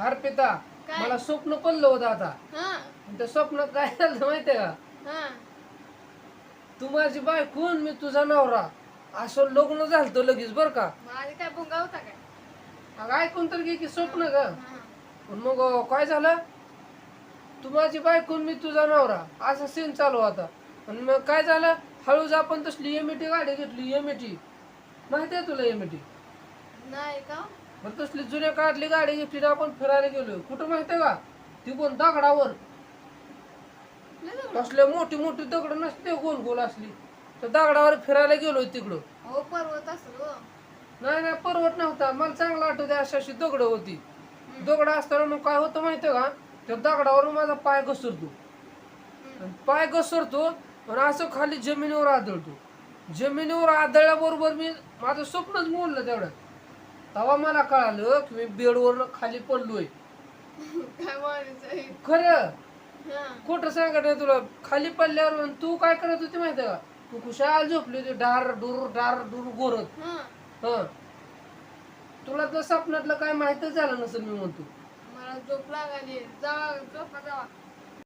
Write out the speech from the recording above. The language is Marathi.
अर्पिता काय? मला स्वप्न पडलं होतं आता. हा. आणि त्या स्वप्नात काय झालं माहितीये का? हा. तू माझी बायकून मी तुझा नवरा. असं लग्न झालं लगेच बर का? माझी काय भुंगा होता काय? अगं ऐकून तर घे की स्वप्न का हा. पण मग अं, काय झालं? तू माझी बायकून मी तुझा नवरा. असा सीन चालू होता. आणि मग काय झालं? हळूच आपण तसली एमईटी गाडी घेतली एमईटी माहिती आहे तुला एमईटी नाही का? मग तसली जुन्या काढली गाडी घेतली आपण फिरायला गेलो कुठं माहितीये का? ती कोण दगडावर. तसले मोठी मोठी दगड नसते गोल गोल असली. तर दगडावर फिरायला गेलो तिकडं. हो पर्वत असेल नाही नाही परवत नव्हता. मला चांगलं आठवते अशी अशी दगड होती. दगड असताना मग काय होतं माहितीये का? त्या दगडावर माझा पाय घसरतो. पाय घसरतो आणि असं खाली जमिनीवर आदळतो. जमिनीवर आदळल्याबरोबर मी माझं स्वप्नच मोडलं तेवढं तेव्हा मला कळालं की मी बेडवरनं खाली पडलोय. काय खरं? हा. खोटं सांगत नाही तुला. खाली पडल्यावर तू काय करत होती माहिती का? तू खुशाल झोपली होती. डार डुर डार डुर गोरत हा. हं. तुला तर स्वप्नातलं काय माहितच झालं नसेल मी म्हणतो. मला झोप लागाली जावा झोपा जावा